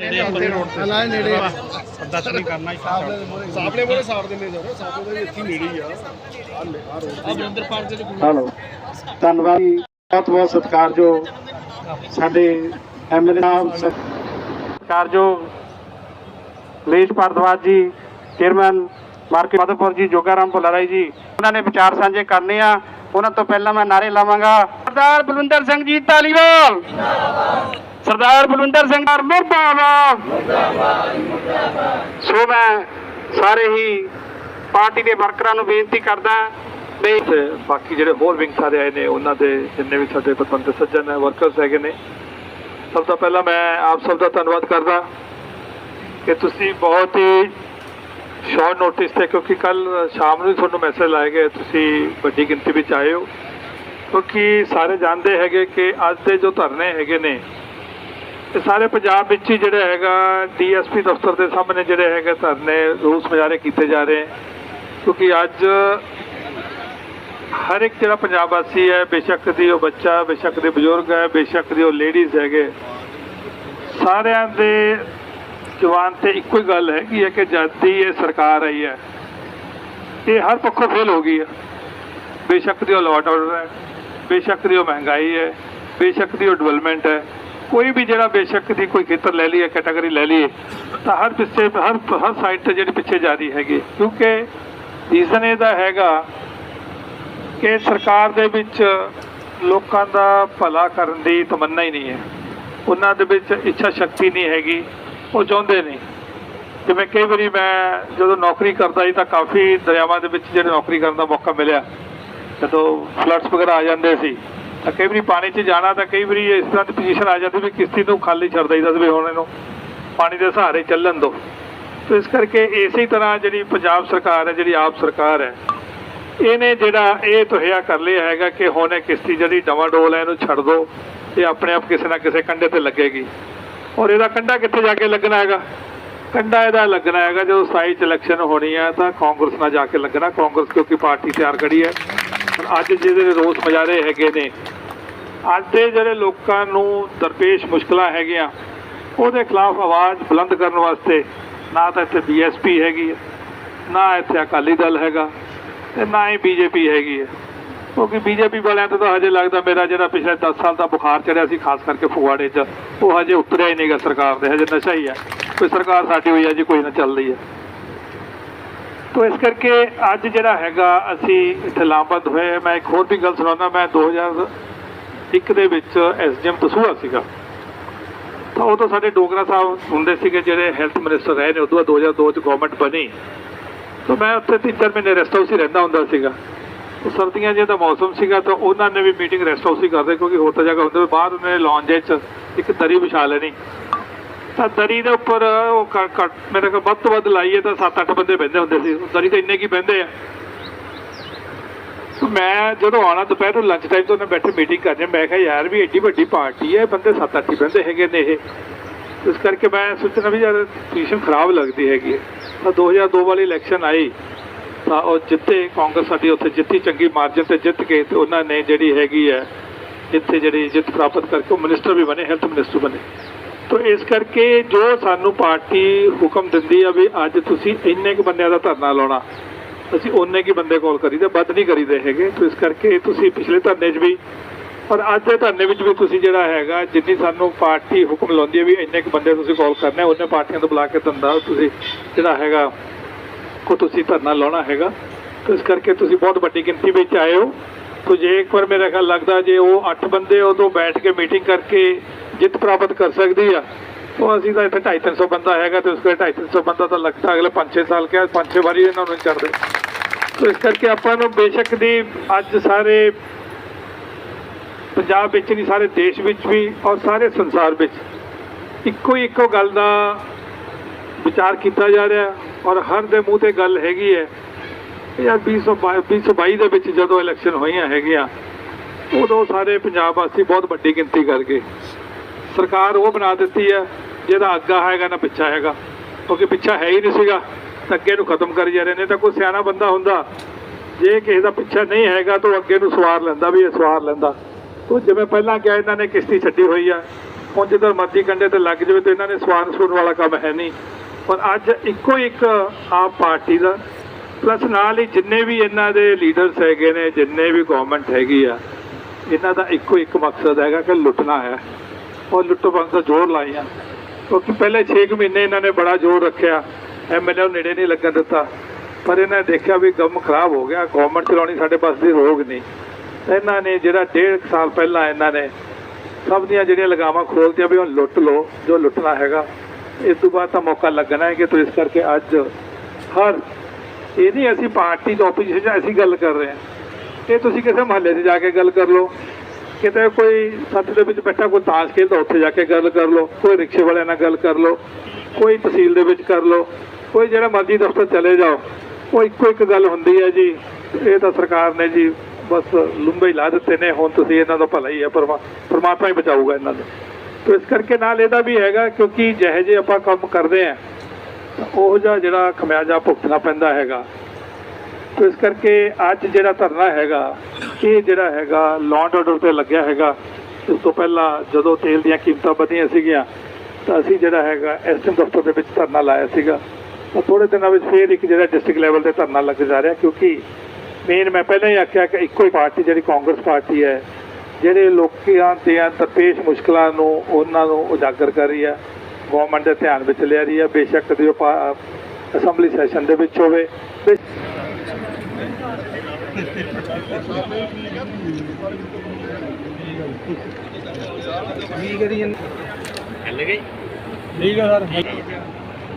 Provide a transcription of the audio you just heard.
ਲਾਏ ਨੇੜੇ। ਦੱਸ ਨਹੀਂ ਕਰਨਾ ਸਾਹਮਣੇ ਮੋਰੇ ਸਾੜ ਦਿੰਦੇ ਜਰਾ ਸਾਹਮਣੇ ਦੇ ਇੱਥੇ ਨੇੜੇ ਹੀ ਆ। ਆ ਰੋਡ ਆ। ਬਰਿੰਦਰ ਪਾਰਕ ਦੇ ਕੋਲ ਹਲੋ ਧੰਨਵਾਦ ਜੀ। ਬਹੁਤ ਬਹੁਤ ਸਤਿਕਾਰਯੋਗ ਸਾਡੇ ਐਮਐਲਏ ਸਾਹਿਬ ਸਤਿਕਾਰਯੋਗ ਲੇਸ਼ ਭਾਰਦਵਾਜ ਜੀ ਚੇਅਰਮੈਨ ਮਾਰਕੀਟ ਮਧੂਪੁਰ ਜੀ ਜੋਗਾਰਾਮ ਭੁਲਾਰਾਈ ਜੀ। ਉਹਨਾਂ ਨੇ ਵਿਚਾਰ ਸਾਂਝੇ ਕਰਨੇ ਆ। ਉਹਨਾਂ ਤੋਂ ਪਹਿਲਾਂ ਮੈਂ ਨਾਰੇ ਲਾਵਾਂਗਾ। ਸਰਦਾਰ ਬਲਵਿੰਦਰ ਸਿੰਘ ਜੀ ਧਾਲੀਵਾਲ! ਸਰਦਾਰ ਬਲਵਿੰਦਰ ਸਿੰਘ ਮੁਰਦਾਬਾਦ। ਸੋ ਮੈਂ ਸਾਰੇ ਹੀ ਪਾਰਟੀ ਦੇ ਵਰਕਰਾਂ ਨੂੰ ਬੇਨਤੀ ਕਰਦਾ ਵੀ ਬਾਕੀ ਜਿਹੜੇ ਹੋਰ ਵਿੰਗ ਸਾਰੇ ਆਏ ਨੇ, ਉਹਨਾਂ ਦੇ ਜਿੰਨੇ ਵੀ ਸਾਡੇ ਪਤਵੰਤੇ ਸੱਜਣ ਹੈ ਵਰਕਰਸ ਹੈਗੇ ਨੇ, ਸਭ ਤੋਂ ਪਹਿਲਾਂ ਮੈਂ ਆਪ ਸਭ ਦਾ ਧੰਨਵਾਦ ਕਰਦਾ ਕਿ ਤੁਸੀਂ ਬਹੁਤ ਹੀ ਸ਼ਾਰਟ ਨੋਟਿਸ ਤੇ, ਕਿਉਂਕਿ ਕੱਲ ਸ਼ਾਮ ਨੂੰ ਤੁਹਾਨੂੰ ਮੈਸੇਜ ਲਾਏ ਗਏ, ਤੁਸੀਂ ਵੱਡੀ ਗਿਣਤੀ ਵਿੱਚ ਆਏ ਹੋ। ਕਿਉਂਕਿ ਸਾਰੇ ਜਾਣਦੇ ਹੈਗੇ ਕਿ ਅੱਜ ਦੇ ਜੋ ਧਰਨੇ ਹੈਗੇ ਨੇ ਇਹ ਸਾਰੇ ਪੰਜਾਬ ਵਿੱਚ ਹੀ ਜਿਹੜਾ ਹੈਗਾ ਡੀਐਸਪੀ ਦਫ਼ਤਰ ਦੇ ਸਾਹਮਣੇ ਜਿਹੜੇ ਹੈਗੇ ਧਰਨੇ ਰੋਸ ਮੁਜ਼ਾਹਰੇ ਕੀਤੇ ਜਾ ਰਹੇ ਕਿਉਂਕਿ ਅੱਜ ਹਰ ਇੱਕ ਜਿਹੜਾ ਪੰਜਾਬ ਵਾਸੀ ਹੈ, ਬੇਸ਼ੱਕ ਦੀ ਉਹ ਬੱਚਾ, ਬੇਸ਼ੱਕ ਦੇ ਬਜ਼ੁਰਗ ਹੈ, ਬੇਸ਼ੱਕ ਦੀ ਉਹ ਲੇਡੀਜ਼ ਹੈਗੇ, ਸਾਰਿਆਂ ਦੇ ਜਵਾਨ ਤੇ ਇੱਕੋ ਹੀ ਗੱਲ ਹੈਗੀ ਹੈ ਕਿ ਜਦ ਦੀ ਇਹ ਸਰਕਾਰ ਆਈ ਹੈ, ਇਹ ਹਰ ਪੱਖੋਂ ਫੇਲ ਹੋ ਗਈ ਹੈ। ਬੇਸ਼ੱਕ ਦੀ ਉਹ ਲਾਟ ਆਰਡਰ ਹੈ, ਬੇਸ਼ੱਕ ਦੀ ਉਹ ਮਹਿੰਗਾਈ ਹੈ, ਬੇਸ਼ੱਕ ਦੀ ਉਹ ਡਿਵੈਲਪਮੈਂਟ ਹੈ। ਕੋਈ ਵੀ ਜਿਹੜਾ ਬੇਸ਼ੱਕ ਦੀ ਕੋਈ ਖੇਤਰ ਲੈ ਲਈਏ ਕੈਟਾਗਰੀ ਲੈ ਲਈਏ, ਤਾਂ ਹਰ ਪਿੱਛੇ, ਹਰ ਹਰ ਸਾਈਡ ਤੇ ਜਿਹੜੀ ਪਿੱਛੇ ਜਾ ਰਹੀ ਹੈਗੀ। ਕਿਉਂਕਿ ਰੀਜ਼ਨ ਇਹਦਾ ਹੈਗਾ ਕਿ ਸਰਕਾਰ ਦੇ ਵਿੱਚ ਲੋਕਾਂ ਦਾ ਭਲਾ ਕਰਨ ਦੀ ਤਮੰਨਾ ਹੀ ਨਹੀਂ ਹੈ। ਉਹਨਾਂ ਦੇ ਵਿੱਚ ਇੱਛਾ ਸ਼ਕਤੀ ਨਹੀਂ ਹੈਗੀ, ਉਹ ਚਾਹੁੰਦੇ ਨਹੀਂ। ਜਿਵੇਂ ਕਈ ਵਾਰੀ ਮੈਂ ਜਦੋਂ ਨੌਕਰੀ ਕਰਦਾ ਸੀ ਤਾਂ ਕਾਫੀ ਦਰਿਆਵਾਂ ਦੇ ਵਿੱਚ ਜਿਹੜੇ ਨੌਕਰੀ ਕਰਨ ਦਾ ਮੌਕਾ ਮਿਲਿਆ। ਜਦੋਂ ਫਲੱਡਸ ਵਗੈਰਾ ਆ ਜਾਂਦੇ ਸੀ ਤਾਂ ਕਈ ਵਾਰੀ ਪਾਣੀ 'ਚ ਜਾਣਾ ਤਾਂ ਕਈ ਵਾਰੀ ਇਸ ਤਰ੍ਹਾਂ ਦੀ ਪੋਜੀਸ਼ਨ ਆ ਜਾਂਦੀ ਵੀ ਕਿਸ਼ਤੀ ਨੂੰ ਖਾਲੀ ਛੱਡ ਦਈਦਾ ਸੀ ਵੀ ਹੁਣ ਇਹਨੂੰ ਪਾਣੀ ਦੇ ਸਹਾਰੇ ਚੱਲਣ ਦਿਓ ਤੇ ਇਸ ਕਰਕੇ ਇਸੇ ਤਰ੍ਹਾਂ ਜਿਹੜੀ ਪੰਜਾਬ ਸਰਕਾਰ ਹੈ, ਜਿਹੜੀ ਆਪ ਸਰਕਾਰ ਹੈ, ਇਹਨੇ ਜਿਹੜਾ ਇਹ ਤੁਹਿਆ ਕਰ ਲਿਆ ਹੈਗਾ ਕਿ ਹੁਣ ਇਹ ਕਿਸ਼ਤੀ ਜਿਹੜੀ ਡਵਾਡੋਲ ਹੈ, ਇਹਨੂੰ ਛੱਡ ਦਿਓ ਇਹ ਆਪਣੇ ਆਪ ਕਿਸੇ ਨਾ ਕਿਸੇ ਕੰਢੇ ਤੇ ਲੱਗੇਗੀ। ਔਰ ਇਹਦਾ ਕੰਢਾ ਕਿੱਥੇ ਜਾ ਕੇ ਲੱਗਣਾ ਹੈਗਾ? ਕੰਢਾ ਇਹਦਾ ਲੱਗਣਾ ਹੈਗਾ, ਜਦੋਂ 27 ਚ ਇਲੈਕਸ਼ਨ ਹੋਣੀ ਹੈ ਤਾਂ ਕਾਂਗਰਸ ਨਾਲ ਜਾ ਕੇ ਲੱਗਣਾ। ਕਾਂਗਰਸ ਕਿਉਂਕਿ ਪਾਰਟੀ ਤਿਆਰ ਖੜੀ ਹੈ। ਪਰ ਅੱਜ ਜਿਹਦੇ ਰੋਸ ਮਜਾਰੇ ਹੈਗੇ ਨੇ ਅੱਜ ਦੇ ਜਿਹੜੇ ਲੋਕਾਂ ਨੂੰ ਦਰਪੇਸ਼ ਮੁਸ਼ਕਲਾਂ ਹੈਗੀਆਂ, ਉਹਦੇ ਖਿਲਾਫ ਆਵਾਜ਼ ਬੁਲੰਦ ਕਰਨ ਵਾਸਤੇ ਨਾ ਤਾਂ ਇੱਥੇ ਬੀਐਸਪੀ ਹੈਗੀ ਹੈ, ਨਾ ਇੱਥੇ ਅਕਾਲੀ ਦਲ ਹੈਗਾ ਤੇ ਨਾ ਹੀ ਬੀਜੇਪੀ ਹੈਗੀ ਹੈ। ਕਿਉਂਕਿ ਬੀਜੇਪੀ ਵਾਲਿਆਂ ਤੋਂ ਤਾਂ ਹਜੇ ਲੱਗਦਾ ਮੇਰਾ ਜਿਹੜਾ ਪਿਛਲੇ 10 ਸਾਲ ਦਾ ਬੁਖਾਰ ਚੜਿਆ ਸੀ, ਖਾਸ ਕਰਕੇ ਫਗਵਾੜੇ 'ਚ, ਉਹ ਹਜੇ ਉਤਰਿਆ ਹੀ ਨਹੀਂਗਾ ਸਰਕਾਰ ਦੇ, ਹਜੇ ਨਸ਼ਾ ਹੀ ਹੈ। ਕੋਈ ਸਰਕਾਰ ਸਾਡੀ ਹੋਈ ਹੈ ਜੀ, ਕੋਈ ਨਾ ਚੱਲ ਰਹੀ ਹੈ। ਤੋ ਇਸ ਕਰਕੇ ਅੱਜ ਜਿਹੜਾ ਹੈਗਾ, ਅਸੀਂ ਇੱਥੇ ਲਾਮਬੰਦ ਹੋਏ ਮੈਂ ਇੱਕ ਹੋਰ ਵੀ ਗੱਲ ਸੁਣਾਉਣਾ ਮੈਂ 2001 ਦੇ ਵਿੱਚ ਐਸਡੀਐਮ ਤਸੂਆ ਸੀਗਾ। ਤਾਂ ਉਦੋਂ ਸਾਡੇ ਡੋਗਰਾ ਸਾਹਿਬ ਹੁੰਦੇ ਸੀਗੇ ਜਿਹੜੇ ਹੈਲਥ ਮਿਨਿਸਟਰ ਰਹੇ ਨੇ, ਉਦੋਂ ਬਾਅਦ 2002 ਚ ਗਵਰਨਮੈਂਟ ਬਣੀ। ਤਾਂ ਮੈਂ ਉੱਥੇ ਤਿੰਨ ਚਾਰ ਮਹੀਨੇ ਰੈਸਟ ਹਾਊਸ ਹੀ ਰਹਿੰਦਾ ਹੁੰਦਾ ਸੀਗਾ। ਉਹ ਸਰਦੀਆਂ ਜੇ ਦਾ ਮੌਸਮ ਸੀਗਾ, ਤਾਂ ਉਹਨਾਂ ਨੇ ਵੀ ਮੀਟਿੰਗ ਰੈਸਟ ਹਾਊਸ ਹੀ ਕਰਦੇ ਕਿਉਂਕਿ ਹੋਰ ਤਾਂ ਜਗ੍ਹਾ ਹੁੰਦੇ ਬਾਹਰ ਉਹਨੇ ਲੌਂਜੇ 'ਚ ਇੱਕ ਦਰੀ ਵਿਛਾ ਲੈਣੀ। ਤਾਂ ਦਰੀ ਦੇ ਉੱਪਰ ਉਹ ਘ- ਮੇਰੇ ਕੋਲ ਵੱਧ ਤੋਂ ਵੱਧ ਲਾਈਏ ਤਾਂ 7-8 ਬੰਦੇ ਬਹਿੰਦੇ ਹੁੰਦੇ ਸੀ। ਦਰੀ ਤਾਂ ਇੰਨੇ ਕੀ ਬਹਿੰਦੇ ਆ। ਮੈਂ ਜਦੋਂ ਆਉਣਾ ਦੁਪਹਿਰ ਨੂੰ ਲੰਚ ਟਾਈਮ ਤੋਂ ਉਹਨੇ ਬੈਠੇ ਮੀਟਿੰਗ ਕਰ ਰਿਹਾ ਮੈਂ ਕਿਹਾ ਯਾਰ ਵੀ ਐਡੀ ਵੱਡੀ ਪਾਰਟੀ ਹੈ ਬੰਦੇ 7-8 ਹੀ ਬਹਿੰਦੇ ਹੈਗੇ ਨੇ ਇਹ ਇਸ ਕਰਕੇ ਮੈਂ ਸੋਚਣਾ ਵੀ ਯਾਰ ਪੋਜੀਸ਼ਨ ਖਰਾਬ ਲੱਗਦੀ ਹੈਗੀ ਹੈ। ਤਾਂ 2002 ਵਾਲੀ ਇਲੈਕਸ਼ਨ ਆਈ, ਤਾਂ ਉਹ ਜਿੱਤੇ ਕਾਂਗਰਸ ਸਾਡੀ, ਉੱਥੇ ਜਿੱਤੀ ਚੰਗੀ ਮਾਰਜਨ ਤੇ ਜਿੱਤ ਕੇ ਤੇ ਉਹਨਾਂ ਨੇ ਜਿਹੜੀ ਹੈਗੀ ਹੈ ਇੱਥੇ ਜਿਹੜੀ ਜਿੱਤ ਪ੍ਰਾਪਤ ਕਰਕੇ ਉਹ ਮਿਨਿਸਟਰ ਵੀ ਬਣੇ ਹੈਲਥ ਮਿਨਿਸਟਰ ਬਣੇ ਤੋ ਇਸ ਕਰਕੇ ਜੋ ਸਾਨੂੰ ਪਾਰਟੀ ਹੁਕਮ ਦਿੰਦੀ ਆ ਵੀ ਅੱਜ ਤੁਸੀਂ ਇੰਨੇ ਕੁ ਬੰਦਿਆਂ ਦਾ ਧਰਨਾ ਲਾਉਣਾ ਅਸੀਂ ਉਹਨੇ ਕੀ ਬੰਦੇ ਕਾਲ ਕਰੀਦੇ ਵੱਧ ਨਹੀਂ ਕਰੀਦੇ ਹੈਗੇ। ਤੋ ਇਸ ਕਰਕੇ ਤੁਸੀਂ ਪਿਛਲੇ ਧਰਨੇ 'ਚ ਵੀ ਔਰ ਅੱਜ ਦੇ ਧਰਨੇ ਵਿੱਚ ਵੀ ਤੁਸੀਂ ਜਿਹੜਾ ਹੈਗਾ, ਜਿੰਨੀ ਸਾਨੂੰ ਪਾਰਟੀ ਹੁਕਮ ਲਾਉਂਦੀ ਹੈ ਵੀ ਇੰਨੇ ਕੁ ਬੰਦੇ ਤੁਸੀਂ ਕਾਲ ਕਰਨੇ ਉਹਨੇ ਪਾਰਟੀਆਂ ਤੋਂ ਬੁਲਾ ਕੇ ਧੰਦਾ ਤੁਸੀਂ ਜਿਹੜਾ ਹੈਗਾ, ਕੋ ਤੁਸੀਂ ਧਰਨਾ ਲਾਉਣਾ ਹੈਗਾ। ਤੇ ਇਸ ਕਰਕੇ ਤੁਸੀਂ ਬਹੁਤ ਵੱਡੀ ਗਿਣਤੀ ਵਿੱਚ ਆਏ ਹੋ। ਤੋ ਜੇ ਇੱਕ ਵਾਰ ਮੇਰਾ ਖਿਆਲ ਲੱਗਦਾ ਜੇ ਉਹ 8 ਬੰਦੇ ਉਦੋਂ ਬੈਠ ਕੇ ਮੀਟਿੰਗ ਕਰਕੇ ਜਿੱਤ ਪ੍ਰਾਪਤ ਕਰ ਸਕਦੀ ਆ ਉਹ ਅਸੀਂ ਤਾਂ ਇੱਥੇ 250 ਬੰਦਾ ਹੈਗਾ ਤੇ ਉਸ ਕੋਲ 250 ਬੰਦਾ ਤਾਂ ਲੱਗਦਾ ਅਗਲੇ 5-6 ਸਾਲ ਕਿਹਾ 5-6 ਵਾਰੀ ਇਹਨਾਂ ਨੂੰ ਕਰਦੇ ਇਸ ਕਰਕੇ ਆਪਾਂ ਨੂੰ ਬੇਸ਼ੱਕ ਦੀ ਅੱਜ ਸਾਰੇ ਪੰਜਾਬ ਵਿੱਚ ਨਹੀਂ, ਸਾਰੇ ਦੇਸ਼ ਵਿੱਚ ਵੀ ਔਰ ਸਾਰੇ ਸੰਸਾਰ ਵਿੱਚ ਇੱਕੋ ਹੀ ਇੱਕੋ ਗੱਲ ਦਾ ਵਿਚਾਰ ਕੀਤਾ ਜਾ ਰਿਹਾ ਔਰ ਹਰ ਦੇ ਮੂੰਹ ਤੇ ਗੱਲ ਹੈਗੀ ਹੈ। ਕਿ ਯਾਰ 2022 2022 ਦੇ ਵਿੱਚ ਜਦੋਂ ਇਲੈਕਸ਼ਨ ਹੋਈਆਂ ਹੈਗੀਆਂ, ਉਦੋਂ ਸਾਰੇ ਪੰਜਾਬ ਵਾਸੀ ਬਹੁਤ ਵੱਡੀ ਗਿਣਤੀ ਕਰ ਗਏ ਸਰਕਾਰ ਉਹ ਬਣਾ ਦਿੱਤੀ ਹੈ ਜਿਹਦਾ ਅੱਗਾ ਹੈਗਾ ਨਾ ਪਿੱਛਾ ਹੈਗਾ, ਕਿਉਂਕਿ ਪਿੱਛਾ ਹੈ ਹੀ ਨਹੀਂ ਸੀਗਾ। ਅੱਗੇ ਨੂੰ ਖਤਮ ਕਰੀ ਜਾ ਰਹੇ ਨੇ ਤਾਂ ਕੋਈ ਸਿਆਣਾ ਬੰਦਾ ਹੁੰਦਾ। ਜੇ ਕਿਸੇ ਦਾ ਪਿੱਛਾ ਨਹੀਂ ਹੈਗਾ ਤਾਂ ਉਹ ਅੱਗੇ ਨੂੰ ਸਵਾਰ ਲੈਂਦਾ ਵੀ ਇਹ ਸਵਾਰ ਲੈਂਦਾ। ਉਹ ਜਿਵੇਂ ਪਹਿਲਾਂ ਕਿਹਾ ਇਹਨਾਂ ਨੇ ਕਿਸ਼ਤੀ ਛੱਡੀ ਹੋਈ ਆ, ਹੁਣ ਜਿੱਧਰ ਮਰਜ਼ੀ ਕੰਡੇ ਤੇ ਲੱਗ ਜਾਵੇ ਤੇ ਇਹਨਾਂ ਨੇ ਸਵਾਰ ਸੁਣ ਵਾਲਾ ਕੰਮ ਹੈ ਨਹੀਂ। ਪਰ ਅੱਜ ਇੱਕੋ ਇੱਕ ਆਪ ਪਾਰਟੀ ਦਾ, ਪਲੱਸ ਨਾਲ ਹੀ ਜਿੰਨੇ ਵੀ ਇਹਨਾਂ ਦੇ ਲੀਡਰਸ ਹੈਗੇ ਨੇ, ਜਿੰਨੇ ਵੀ ਗਵਰਨਮੈਂਟ ਹੈਗੀ ਆ, ਇਹਨਾਂ ਦਾ ਇੱਕੋ ਇੱਕ ਮਕਸਦ ਹੈਗਾ ਕਿ ਲੁੱਟਣਾ ਹੈ। ਉਹ ਲੁੱਟੋ ਬੰਦ ਦਾ ਜ਼ੋਰ ਲਾਈਆਂ। ਕਿਉਂਕਿ ਪਹਿਲੇ 6 ਮਹੀਨੇ ਇਹਨਾਂ ਨੇ ਬੜਾ ਜ਼ੋਰ ਰੱਖਿਆ। ਐਮਐਲਏ ਨੂੰ ਨੇੜੇ ਨਹੀਂ ਲੱਗਣ ਦਿੱਤਾ। ਪਰ ਇਹਨਾਂ ਨੇ ਦੇਖਿਆ ਵੀ ਕੰਮ ਖਰਾਬ ਹੋ ਗਿਆ ਗਵਰਨਮੈਂਟ ਚਲਾਉਣੀ ਸਾਡੇ ਪਾਸ ਦੀ ਰੋਗ ਨਹੀਂ। ਇਹਨਾਂ ਨੇ ਜਿਹੜਾ ਡੇਢ ਕੁ ਸਾਲ ਪਹਿਲਾਂ ਇਹਨਾਂ ਨੇ ਸਭ ਦੀਆਂ ਜਿਹੜੀਆਂ ਲਗਾਵਾਂ ਖੋਲਤੀਆਂ ਵੀ ਹੁਣ ਲੁੱਟ ਲਓ, ਜੋ ਲੁੱਟਣਾ ਹੈਗਾ, ਇਸ ਤੋਂ ਬਾਅਦ ਤਾਂ ਮੌਕਾ ਲੱਗਣਾ ਹੈ ਕਿ ਤੋ ਇਸ ਕਰਕੇ ਅੱਜ ਹਰ ਇਹ ਨਹੀਂ ਅਸੀਂ ਪਾਰਟੀ ਤੋਂ ਆਪੋਜੀਸ਼ਨ 'ਚ ਅਸੀਂ ਗੱਲ ਕਰ ਰਹੇ ਹਾਂ। ਇਹ ਤੁਸੀਂ ਕਿਸੇ ਮਹੱਲੇ 'ਚ ਜਾ ਕੇ ਗੱਲ ਕਰ ਲਓ, ਕਿਤੇ ਕੋਈ ਸੱਤ ਦੇ ਵਿੱਚ ਬੈਠਾ ਕੋਈ ਤਾਸ਼ ਖੇਡਦਾ ਉੱਥੇ ਜਾ ਕੇ ਗੱਲ ਕਰ ਲਓ, ਕੋਈ ਰਿਕਸ਼ੇ ਵਾਲਿਆਂ ਨਾਲ ਗੱਲ ਕਰ ਲਓ, ਕੋਈ ਤਹਿਸੀਲ ਦੇ ਵਿੱਚ ਕਰ ਲਓ। ਕੋਈ ਜਿਹੜਾ ਮਰਜ਼ੀ ਦਫ਼ਤਰ ਚਲੇ ਜਾਓ। ਉਹ ਇੱਕੋ ਇੱਕ ਗੱਲ ਹੁੰਦੀ ਹੈ ਜੀ, ਇਹ ਤਾਂ ਸਰਕਾਰ ਨੇ ਜੀ ਬਸ ਲੰਬੇ ਹੀ ਲਾ ਦਿੱਤੇ ਨੇ, ਹੁਣ ਤੁਸੀਂ ਇਹਨਾਂ ਦਾ ਭਲਾ ਹੀ ਹੈ, ਪਰਮਾ, ਪਰਮਾਤਮਾ ਹੀ ਬਚਾਊਗਾ ਇਹਨਾਂ ਨੂੰ। ਤੇ ਇਸ ਕਰਕੇ ਨਾਲ ਇਹਦਾ ਵੀ ਹੈਗਾ, ਕਿਉਂਕਿ ਜਿਹੇ ਜੇ ਆਪਾਂ ਕੰਮ ਕਰਦੇ ਆ ਉਹ ਜਿਹਾ ਜਿਹੜਾ ਖਮਿਆਜਾ ਭੁਗਤਣਾ ਪੈਂਦਾ ਹੈਗਾ। ਤੇ ਇਸ ਕਰਕੇ ਅੱਜ ਜਿਹੜਾ ਧਰਨਾ ਹੈਗਾ, ਇਹ ਜਿਹੜਾ ਹੈਗਾ ਲੌਂਡ ਆਰਡਰ ਤੇ ਲੱਗਿਆ ਹੈਗਾ, ਇਸ ਤੋਂ ਪਹਿਲਾਂ ਜਦੋਂ ਤੇਲ ਦੀਆਂ ਕੀਮਤਾਂ ਵਧੀਆਂ ਸੀਗੀਆਂ, ਤਾਂ ਅਸੀਂ ਜਿਹੜਾ ਹੈਗਾ ਐਸਐਮ ਦਫ਼ਤਰ ਦੇ ਵਿੱਚ ਧਰਨਾ ਲਾਇਆ ਸੀਗਾ। ਤਾਂ ਥੋੜੇ ਦਿਨਾਂ ਵਿੱਚ ਫੇਰ ਇੱਕ ਜਿਹੜਾ ਡਿਸਟ੍ਰਿਕਟ ਲੈਵਲ ਤੇ ਧਰਨਾ ਲੱਗ ਜਾ ਰਿਹਾ ਕਿਉਂਕਿ ਮੇਨ ਮੈਂ ਪਹਿਲਾਂ ਹੀ ਆਖਿਆ ਕਿ ਇੱਕੋ ਹੀ ਪਾਰਟੀ ਜਿਹੜੀ ਕਾਂਗਰਸ ਪਾਰਟੀ ਹੈ ਜਿਹੜੇ ਲੋਕਾਂ ਦੀਆਂ ਦਰਪੇਸ਼ ਮੁਸ਼ਕਲਾਂ ਨੂੰ ਉਹਨਾਂ ਨੂੰ ਉਜਾਗਰ ਕਰ ਰਹੀ ਹੈ ਗਵਰਨਮੈਂਟ ਦੇ ਧਿਆਨ ਵਿੱਚ ਲਿਆ ਰਹੀ ਹੈ ਬੇਸ਼ੱਕ ਉਹ ਪਾ- ਅਸੈਂਬਲੀ ਸੈਸ਼ਨ ਦੇ ਵਿੱਚ ਹੋਵੇ। ਬੇ- ਠੀਕ ਹੈ ਸਰ।